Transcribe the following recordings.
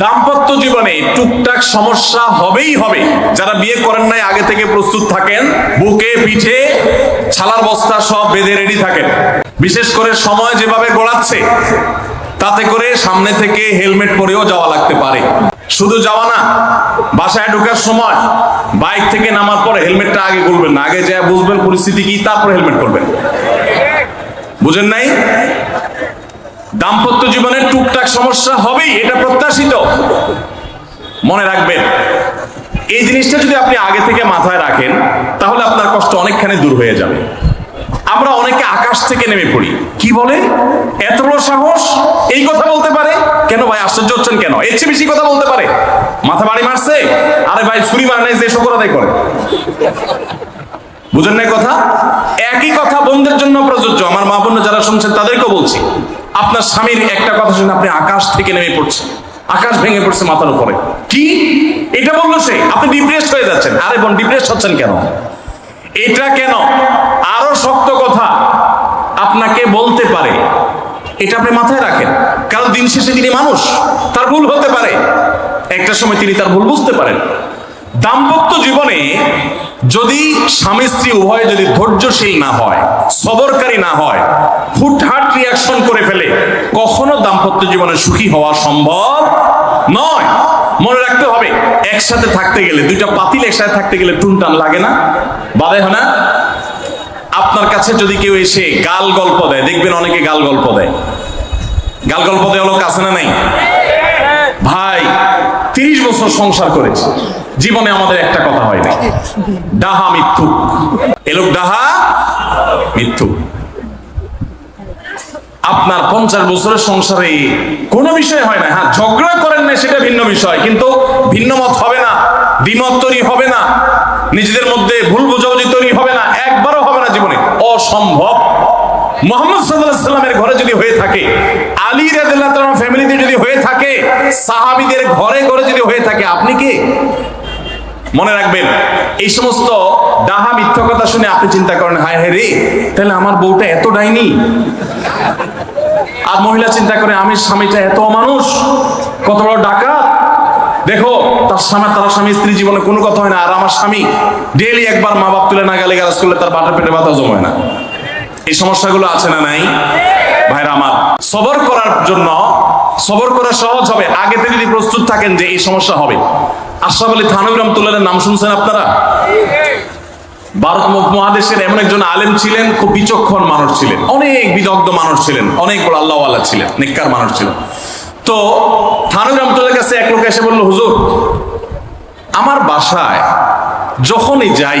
দাম্পত্য জীবনে টুকটাক সমস্যা হবেই হবে। যারা বিয়ে করেন নাই, আগে থেকে প্রস্তুত থাকেন। বুকে পিঠে ছালার বস্তা সব বেঁধে রেডি থাকেন। বিশেষ করে সময় যেভাবে গড়াচ্ছে, তাতে করে সামনে থেকে হেলমেট পরেও যাওয়া লাগতে পারে। শুধু যাওয়া না, বাসায় ঢোকার সময় বাইক থেকে নামার পরে হেলমেটটা আগে করবেন না। আগে যা বুঝবেন পরিস্থিতি কি, তারপর হেলমেট করবেন। বুঝেন নাই? দাম্পত্য জীবনে টুকটাক সমস্যা হবেই, এটা প্রত্যাশিত। মনে রাখবেন, এই জিনিসটা যদি আপনি আগে থেকে মাথায় রাখেন, তাহলে আপনার কষ্ট অনেকখানি দূর হয়ে যাবে। আমরা অনেকে আকাশ থেকে নেমে পড়ি। কি বলে? এত বড় সাহস? এই কথা বলতে পারে? কেন ভাই, আশ্চর্য হচ্ছেন কেন? এর চেয়ে বেশি কথা বলতে পারে? মাথা বাড়ি মারছে? আরে ভাই, ছুরি মার নাই যে শকর আদায় করে। বুঝেন নাই কথা? একই কথা বোনদের জন্য প্রযোজ্য। আমার মা বোন যারা শুনছেন, তাদেরকেও বলছি। আপনার স্বামীর একটা কথা শুনে আপনি আকাশ থেকে নেমে পড়ছেন। আকাশ ভেঙে পড়ছে মাথার উপরে। কি? এটা বলল সে। আপনি ডিপ্রেস হয়ে যাচ্ছেন। আরে বোন ডিপ্রেস হচ্ছেন কেন? এটা কেন? আরও শক্ত কথা। আপনাকে বলতে পারে। এটা আপনি মাথায় রাখেন। কারণ দিন শেষে তিনি মানুষ, তার ভুল হতে পারে। একটা সময় তিনি তার ভুল বুঝতে পারেন। দাম্পত্য জীবনে যদি স্বামী স্ত্রী উভয়ে যদি ধৈর্যশীল না হয়, সবরকারী না হয়, হুটহাট রিয়াকশন করে ফেলে, কখনো দাম্পত্য জীবনে সুখী হওয়া সম্ভব নয়। মনে রাখতে হবে, একসাথে থাকতে গেলে, দুইটা পাতিল একসাথে থাকতে গেলে টুনটান লাগে না? বাধে হয় না? আপনার কাছে যদি কেউ এসে গাল গল্প দেয়, দেখবেন অনেকে গাল গল্প দেয়। গাল গল্প দেওয়া লোক আছে না নাই? বছর সংসার করেছে। জীবনে আমাদের একটা কথা হয় না ডাহা মিথ্যু এলোক ডাহা মিথ্যু আপনার পঞ্চাশ বছরের সংসারে কোনো বিষয় হয় না। হ্যাঁ ঝগড়া করেন না, সেটা ভিন্ন বিষয়। কিন্তু ভিন্ন মত হবে না, দ্বিমত তৈরি হবে না। নিজেদের মধ্যে ভুল বোঝাবুঝি তৈরি হবে না একবারও হবে না জীবনে অসম্ভব মোহাম্মদ সাল্লামের ঘরে যদি হয়ে থাকে, আলী রাদিল্লাহ ফ্যামিলিতে যদি হয়ে থাকে, সাহাবিদের ঘরে ঘরে যদি হয়ে থাকে, আপনি কে? মনে রাখবেন, এই সমস্ত ডাহা মিথ্যা কথা শুনে আপনি চিন্তা করেন, হায় হায় রে, তাহলে আমার বউটা এত ডাইনি? আর মহিলা চিন্তা করে আমি স্বামীটা এত মানুষ কত বড় ডাকা দেখো, তার স্বামী তার স্বামী স্ত্রী জীবনে কোনো কথা হয় না। আর আমার স্বামী ডেইলি একবার মা বাপ তুলে না গালে গালাজ করলে তার বাটার পেটে ব্যথা জমায় না। এই সমস্যাগুলো আছে না নাই? ভাইরা আমার, সবর করার জন্য, সবর করা সহজ হবে। আগে থেকে যদি প্রস্তুত থাকেন যে এই সমস্যা হবে। আশরাফ আলী থানবী রহমতুল্লাহের নাম শুনছেন আপনারা? ভারত মহাদেশের এমন একজন আলেম ছিলেন, খুব বিচক্ষণ মানুষ ছিলেন। অনেক বিদগ্ধ মানুষ ছিলেন, অনেক বড় আল্লাহওয়ালা ছিলেন, নেককার মানুষ ছিলেন। তো থানবী রহমতুল্লাহের কাছে এক লোক এসে বলল, হুজুর, আমার বাসায় যখনই যাই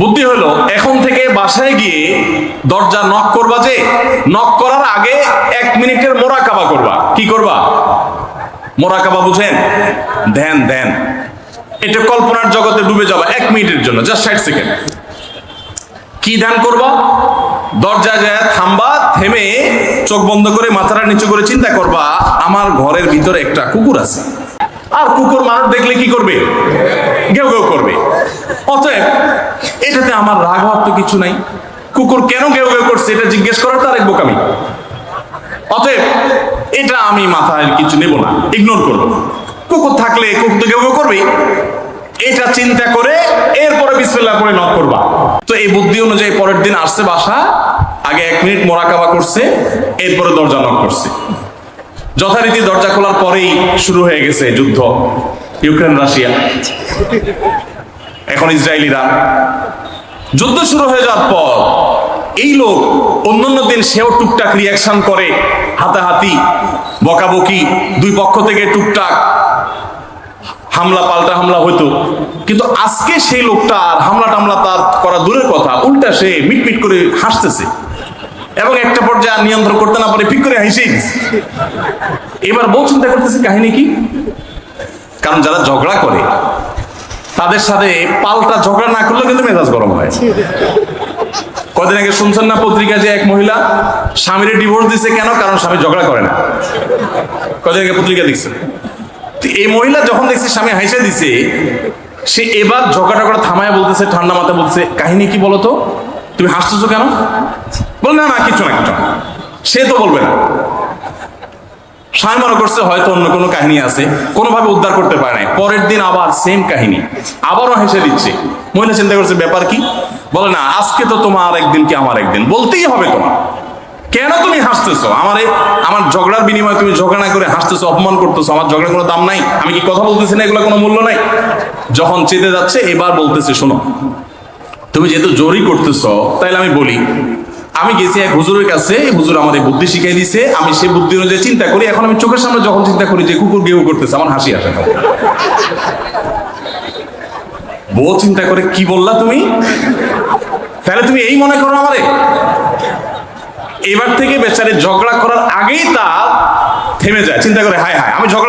বুদ্ধি হলো, এখন থেকে বাসায় গিয়ে দরজা নক করবা যে নক করার আগে এক মিনিটের মোরাকাবা করবা। কি করবা? মোরাকাবা বুঝেন? ধ্যান ধ্যান। এটা কল্পনার জগতে ডুবে যাবা এক মিনিটের জন্য জাস্ট ষাট সেকেন্ড কি ধ্যান করবা? দরজা যায় থামবা, থেমে চোখ বন্ধ করে মাথাটা নিচু করে চিন্তা করবা, আমার ঘরের ভিতরে একটা কুকুর আছে। আর কুকুর মানুষ দেখলে কি করবে? গেউ গেউ করবে। অতএব, এটাতে আমার রাগ হওয়ার তো কিছু নাই। কুকুর কেন গেউ গেউ করছে এটা জিজ্ঞেস করার তার এক বোকামি অতএব, এটা আমি মাথায় কিছু নেব না ইগনোর করব কুকুর থাকলে কুকুর তো গেউ গেউ করবেই এটা চিন্তা করে এরপরে বিসমিল্লাহ করে নক করবা। তো এই বুদ্ধি অনুযায়ী পরের দিন আসছে বাসা, আগে এক মিনিট মোরাকাবা করছে, এরপরে দরজা নক করছে। যথারীতি দরজা খোলার পরেই শুরু হয়ে গেছে যুদ্ধ। Ukraine, Russia. এখন ইসরায়েলিরা। যুদ্ধ শুরু হয়ে যাওয়ার পর এই লোক অন্যান্য দিন সেও টুকটাক রিয়াকশন করে, হাতাহাতি, বকাবকি, দুই পক্ষ থেকে টুকটাক হামলা, পাল্টা হামলা হতো কিন্তু আজকে সেই লোকটা আর হামলা টামলা তার করা দূরের কথা, উল্টা সে মিটমিট করে হাসতেছে। এবং একটা পর্যায়ে আর নিয়ন্ত্রণ করতে না পারে ফিক করে দিছে। এবার বউ চিন্তা করতেছে, কাহিনী কি? কারণ যারা ঝগড়া করে, তাদের সাথে পাল্টা ঝগড়া না করলেও কিন্তু মেজাজ গরম হয়। কদিন আগে শুনছেন না পত্রিকা যে এক মহিলা স্বামীর ডিভোর্স দিছে কেন? কারণ স্বামী ঝগড়া করে না। কদিন আগে পত্রিকা দেখছেন। এই মহিলা যখন দেখছে স্বামী হাইসা দিছে, সে এবার ঝগড়া ঝগড়া থামায় বলতেছে, ঠান্ডা মাথায় বলতেছে, কাহিনী কি বলতো? তুমি হাসতেছো কেন? বল না না কিছু না কিছু সে তো বলবে না। স্বামী মনে করছে হয়তো অন্য কোনো কাহিনী আছে, কোনোভাবে উদ্ধার করতে পারে নাই। পরের দিন আবার সেম কাহিনী। আবারও হেসে দিচ্ছে। মহিলা চিন্তা করছে, ব্যাপার কি? বলে, না, আজকে তো তোমার একদিন কি আমার একদিন? বলতেই হবে তোমার। কেন তুমি হাসতেছো? আমারে আমার ঝগড়ার বিনিময়ে তুমি ঝগড়া না করে হাসতেছো, অপমান করতেছো। আমার ঝগড়ার কোনো দাম নাই। আমি কি কথা বলতেছি না? এগুলো কোনো মূল্য নাই? যখন চেতে যাচ্ছে, এবার বলতেছে, শোনো তুমি যেহেতু জোরই করতেছো, তাইলে আমি বলি, আমি গেছি এক হুজুরের কাছে, হুজুর আমার এই বুদ্ধি শিখিয়ে দিছে, আমি সেই বুদ্ধি অনুযায়ী চিন্তা করি, এখন আমি চোখের সামনে যখন চিন্তা করি যে কুকুর গেউ করতেছে, আমার হাসি আসে না। বউ চিন্তা করে, কি বললা তুমি তাহলে তুমি এই মনে করো আমারে এবার থেকে বেচারে ঝগড়া করার আগেই তা থেমে যায়, চিন্তা করে, হায় হায়, আমি ঝগড়া